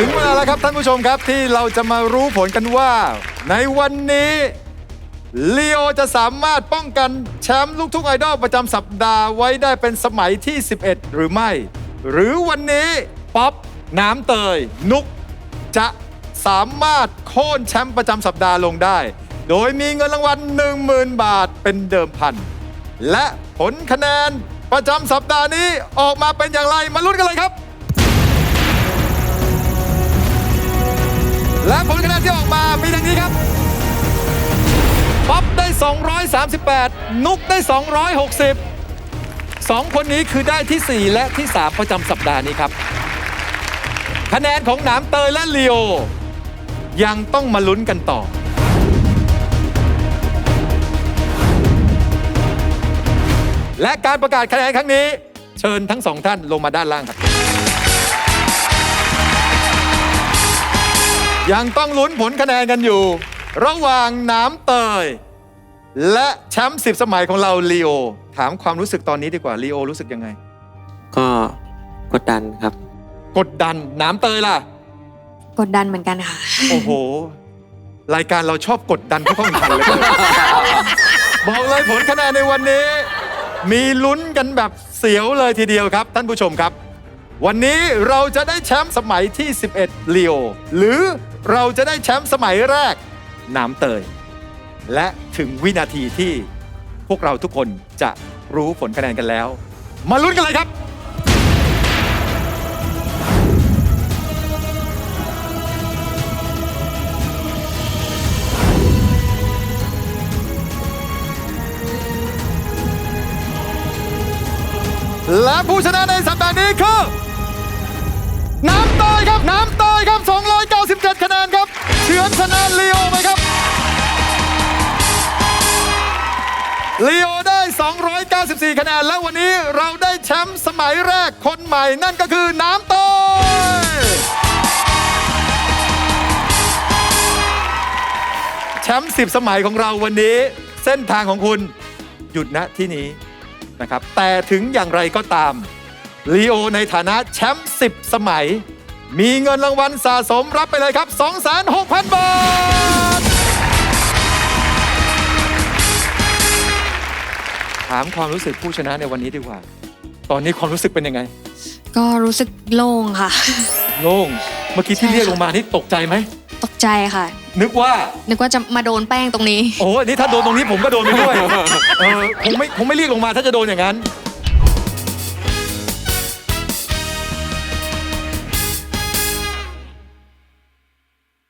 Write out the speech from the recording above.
ถึงเวลาแล้วครับท่านผู้ชมครับที่เราจะมารู้ผลกันว่า ในวันนี้ลีโอจะสามารถป้องกันแชมป์ลูกทุ่งไอดอลประจำสัปดาห์ไว้ได้เป็นสมัยที่ 11 หรือไม่ หรือวันนี้ป๊อปน้ำเตย นุก จะสามารถโค่นแชมป์ประจำสัปดาห์ลงได้ โดยมีเงินรางวัล 10,000 บาทเป็นเดิมพัน และผลคะแนนประจำสัปดาห์นี้ออกมาเป็นอย่างไรมาลุ้นกันเลยครับ ออกมามีดังนี้ครับป๊อปได้ 238 นุกได้ 260สองคนนี้คือได้ที่ 4 และที่ 3 ประจำสัปดาห์นี้ครับ คะแนนของหนามเตยและลีโอ ยังต้องมาลุ้นกันต่อและการประกาศคะแนนครั้งนี้ เชิญทั้งสองท่านลงมาด้านล่างครับ ยังต้องลุ้นผลคะแนนกันอยู่ ระหว่างน้ำเตย และแชมป์สิบสมัยของเราลีโอ ถามความรู้สึกตอนนี้ดีกว่าลีโอรู้สึกยังไง ก็กดดันครับ กดดันน้ำเตยล่ะ กดดันเหมือนกันค่ะ โอ้โห รายการเราชอบกดดันผู้เข้าแข่งขันเลย บอกเลยผลคะแนนในวันนี้ มีลุ้นกันแบบเสียวเลยทีเดียวครับ ท่านผู้ชมครับ วันนี้เราจะได้แชมป์สมัยที่ 11ลีโอหรือเราจะได้แชมป์สมัยแรกน้ำเตย และถึงวินาทีที่พวกเราทุกคนจะรู้ผลคะแนนกันแล้ว มาลุ้นกันเลยครับ และผู้ชนะในสัปดาห์นี้คือ น้ำเตยครับ น้ำเตยครับ 297 คะแนนครับเฉือนชนะลีโอไปครับลีโอได้ 294 คะแนน และวันนี้เราได้แชมป์สมัยแรกคนใหม่นั่นก็คือน้ำเตยแชมป์10 สมัยของเราวันนี้ เส้นทางของคุณหยุดณที่นี้นะครับ แต่ถึงอย่างไรก็ตาม ลีโอในฐานะแชมป์10 สมัย มีเงินรางวัลสะสมรับไปเลยครับ 26,000 บาท ถามความรู้สึกผู้ชนะในวันนี้ดีกว่า ตอนนี้ความรู้สึกเป็นยังไง ก็รู้สึกโล่งค่ะ โล่ง เมื่อกี้ที่ใช่ค่ะเรียกลงมานี่ตกใจไหม ตกใจค่ะ นึกว่า นึกว่าจะมาโดนแป้งตรงนี้ โอ้โหนี่ถ้าโดนตรงนี้ผมก็โดนไปด้วย เออคงไม่คงไม่เรียกลงมาถ้าจะโดนอย่างนั้น